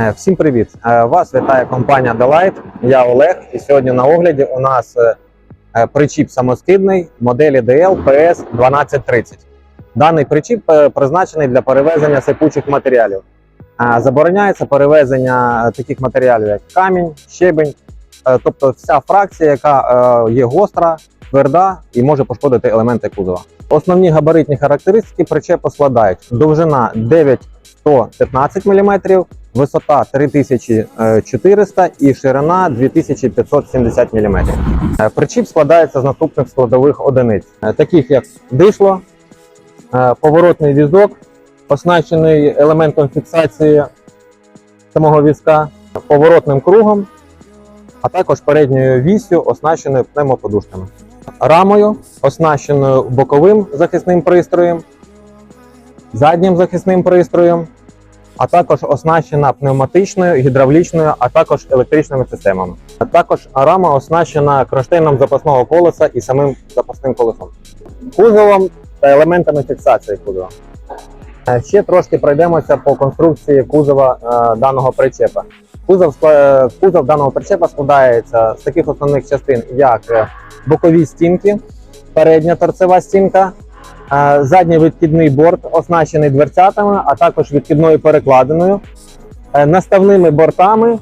Е, Всім привіт! Е, Вас вітає компанія Delight. Я Олег. І сьогодні на огляді у нас е, причіп самоскидний моделі DL PS 1230. Даний причіп призначений для перевезення сипучих матеріалів. Забороняється перевезення таких матеріалів, як камінь, щебень, тобто вся фракція, яка є гостра, тверда і може пошкодити елементи кузова. Основні габаритні характеристики причепу складають довжина 915 мм, висота 3400 і ширина 2570 мм. Е, Причіп складається з наступних складових одиниць, е, таких як дишло, е, поворотний візок, оснащений елементом фіксації самого візка, поворотним кругом, а також передньою вісю, оснащеною пневмоподушками. Рамою, оснащеною боковим захисним пристроєм, заднім захисним пристроєм, а також оснащена пневматичною, гідравлічною, а також електричними системами. А також рама оснащена кронштейном запасного колеса і самим запасним колесом, кузовом та елементами фіксації кузова. Е, Ще трошки пройдемося по конструкції кузова е, даного причепа. Кузов, кузов даного причепа складається з таких основних частин, як е, бокові стінки, передня торцева стінка, задній відкидний борт, оснащений дверцятами, а також відкидною перекладиною, е, наставними бортами.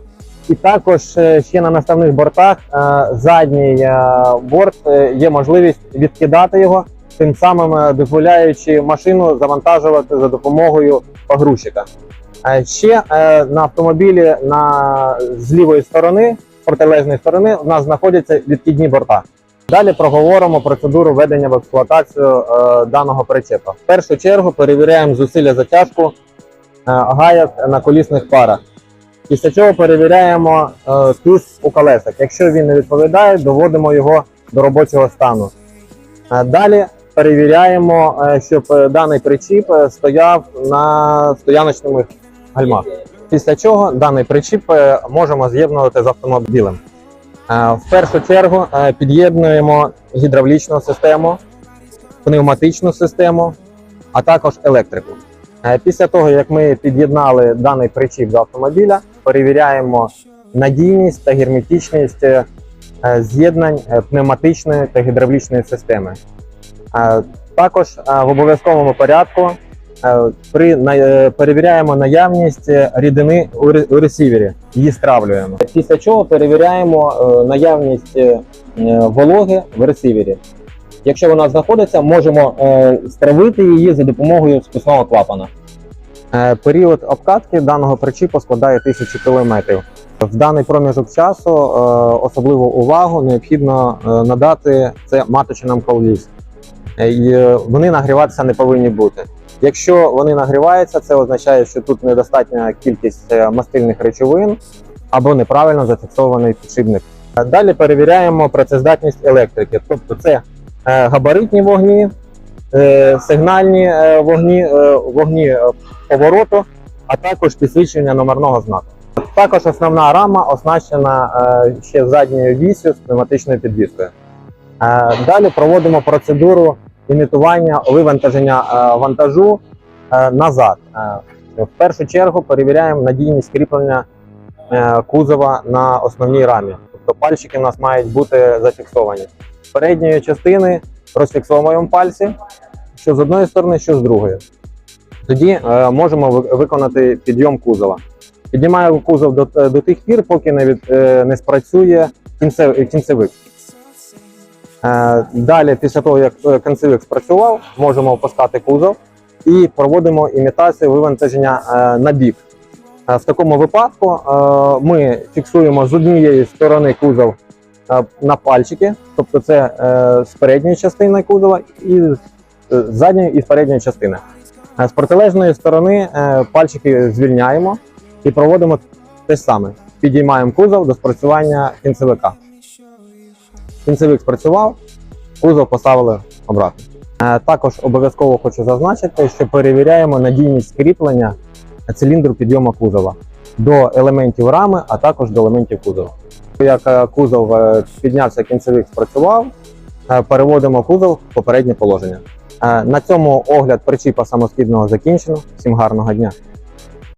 І також е, ще на наставних бортах е, задній борт є можливість відкидати його, тим самим дозволяючи машину завантажувати за допомогою погрузчика. Ще на автомобілі на з лівої сторони, протилежної сторони, у нас знаходяться відкидні борта. Далі проговоримо процедуру введення в експлуатацію е, даного причепа. В першу чергу перевіряємо зусилля затяжку е, гаяк на колісних парах. Після чого перевіряємо е, тиск у колесах. Якщо він не відповідає, доводимо його до робочого стану. Е, Далі перевіряємо, е, щоб даний причіп е, стояв на стояночних гальмах. Після чого даний причіп е, можемо з'єднувати з автомобілем. В першу чергу е, під'єднуємо гідравлічну систему, пневматичну систему, а також електрику. Е, Після того, як ми під'єднали даний причіп до автомобіля, перевіряємо надійність та герметичність е, з'єднань пневматичної та гідравлічної системи. Також в обов'язковому порядку при на- е, перевіряємо наявність е, рідини у ресівері, її стравлюємо. Після чого перевіряємо е, наявність е, е, вологи в ресівері. Якщо вона знаходиться, можемо е, стравити її за допомогою спусного клапана. Е, Період обкатки даного причіпу складає 1000 км. В даний проміжок часу е, особливу увагу необхідно е, надати це маточинам коліс. Е, е, Вони нагріватися не повинні бути. Якщо вони нагріваються, це означає, що тут недостатня кількість е, мастильних речовин або неправильно зафіксований підшипник. Е, Далі перевіряємо працездатність електрики, тобто це е, габаритні вогні, сигнальні вогні, вогні повороту, а також підсвічення номерного знаку. Також основна рама оснащена ще задньою вісю з пневматичною підвіскою. Далі проводимо процедуру імітування вивантаження е, вантажу е, назад. Е, В першу чергу перевіряємо надійність кріплення кузова на основній рамі. Тобто пальчики у нас мають бути зафіксовані. Передньої частини розфіксовуємо пальці, що з одної сторони, що з другої. Тоді можемо виконати підйом кузова. Піднімаємо кузов до, до тих пір, поки не, від, не спрацює кінцевик. Е, Далі, після того, як е, спрацював, можемо опускати кузов і проводимо імітацію вивантаження е, на бік. В такому випадку ми фіксуємо з однієї сторони кузов на пальчики, тобто це з передньої частини кузова і з задньої і з передньої частини. З протилежної сторони пальчики звільняємо і проводимо те ж саме. Підіймаємо кузов до спрацювання кінцевика. Кінцевик спрацював, кузов поставили обратно. Е, Також обов'язково хочу зазначити, що перевіряємо надійність кріплення циліндру підйому кузова до елементів рами, а також до елементів кузова. Як е, кузов е, піднявся, кінцевик спрацював, переводимо кузов в попереднє положення. На цьому огляд причіпа самоскідного закінчено. Всім гарного дня!